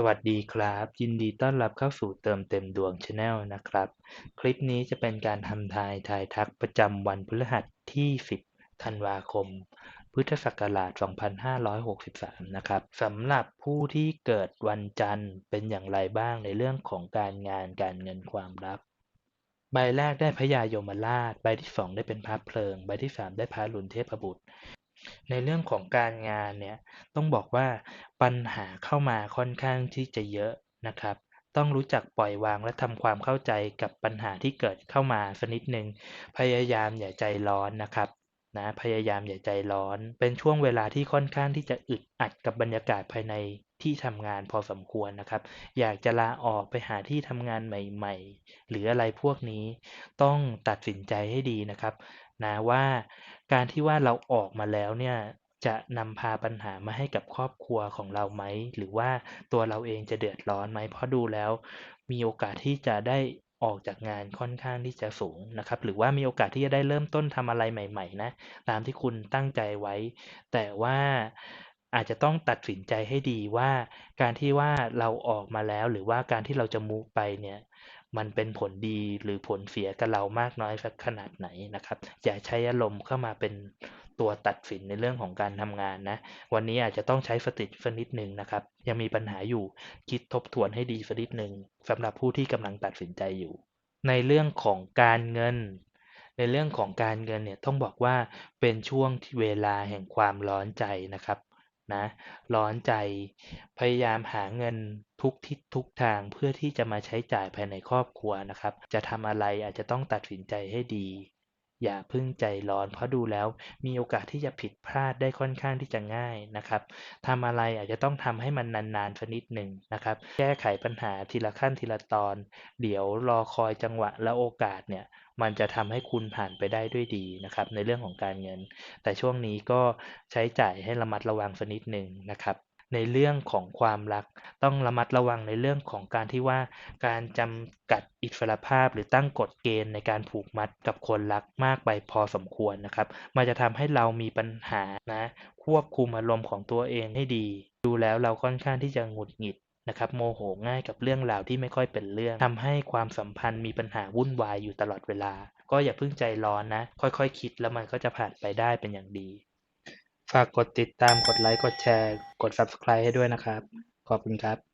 สวัสดีครับ ยินดีต้อนรับเข้าสู่เติมเต็มดวงชาแนลนะครับ คลิปนี้จะเป็นการทำทายทายทักประจำวันพฤหัสที่ 10 ธันวาคม พุทธศักราช 2563 นะครับสำหรับผู้ที่เกิดวันจันทร์เป็นอย่างไรบ้างในเรื่องของการงานการเงินความรัก ใบแรกได้พระยายมราช ใบที่สองได้เป็นพระเพลิง ใบที่สามได้พระลุนเทพบุตร ในเรื่องของการงานเนี่ย ต้องบอกว่าปัญหาเข้ามาค่อนข้างที่จะเยอะนะครับ ต้องรู้จักปล่อยวางและทำความเข้าใจกับปัญหาที่เกิดเข้ามาสักนิดหนึ่งพยายามอย่าใจร้อนนะครับนะพยายามอย่าใจร้อน เป็นช่วงเวลาที่ค่อนข้างที่จะอึดอัดกับบรรยากาศภายในที่ทำงานพอสมควรนะครับ อยากจะลาออกไปหาที่ทำงานใหม่ ๆ หรืออะไรพวกนี้ ต้องตัดสินใจให้ดีนะครับ นะว่าการที่ว่าเราออกมาแล้วเนี่ยจะนำพาปัญหามาให้กับครอบครัวของเราไหม หรือว่าตัวเราเองจะเดือดร้อนไหม เพราะดูแล้วมีโอกาสที่จะได้ออกจากงานค่อนข้างที่จะสูงนะครับ หรือว่ามีโอกาสที่จะได้เริ่มต้นทำอะไรใหม่ ๆ นะ ตามที่คุณตั้งใจไว้ แต่ว่าอาจจะต้องตัดสินใจให้ดีว่า การที่ว่าเราออกมาแล้ว หรือว่าการที่เราจะมูไปเนี่ย มันเป็นผลดีหรือผลเสียกับเรามากน้อยสักขนาดไหนนะครับ อย่าใช้อารมณ์เข้ามาเป็นตัวตัดสินในเรื่องของการทำงานนะ วันนี้อาจจะต้องใช้สติสักนิดหนึ่งนะครับ ยังมีปัญหาอยู่คิดทบทวนให้ดีสักนิดหนึ่งสำหรับผู้ที่กำลังตัดสินใจอยู่ ในเรื่องของการเงิน ในเรื่องของการเงินเนี่ยต้องบอกว่าเป็นช่วงที่เวลาแห่งความร้อนใจนะครับ นะร้อนใจ พยายามหาเงินทุกทิศทุกทางเพื่อที่จะมาใช้จ่ายภายในครอบครัวนะครับ จะทำอะไรอาจจะต้องตัดสินใจให้ดี อย่าพึ่งใจร้อน เพราะดูแล้วมีโอกาสที่จะผิดพลาดได้ค่อนข้างที่จะง่ายนะครับทำอะไรอาจจะต้องทำให้มันนานๆสักนิดหนึ่งนะครับ แก้ไขปัญหาทีละขั้นทีละตอน เดี๋ยวรอคอยจังหวะและโอกาสเนี่ยมันจะทำให้คุณผ่านไปได้ด้วยดีนะครับในเรื่องของการเงิน แต่ช่วงนี้ก็ใช้จ่ายให้ระมัดระวังสักนิดหนึ่งนะครับ ในเรื่องของความรัก ต้องระมัดระวังในเรื่องของการที่ว่าการจำกัดอิสรภาพ หรือตั้งกฎเกณฑ์ในการผูกมัดกับคนรักมากไปพอสมควรนะครับ มันจะทำให้เรามีปัญหานะควบคุมอารมณ์ของตัวเองให้ดี ดูแล้วเราค่อนข้างที่จะหงุดหงิดนะครับโมโหง่ายกับเรื่องราวที่ไม่ค่อยเป็นเรื่องทำให้ความสัมพันธ์มีปัญหาวุ่นวายอยู่ตลอดเวลา ก็อย่าเพิ่งใจร้อนนะ ค่อยๆคคิดแล้วมันก็จะผ่านไปได้เป็นอย่างดี ฝากกดติดตาม กดไลค์ กดแชร์ กด Subscribe ให้ด้วยนะครับ ขอบคุณครับ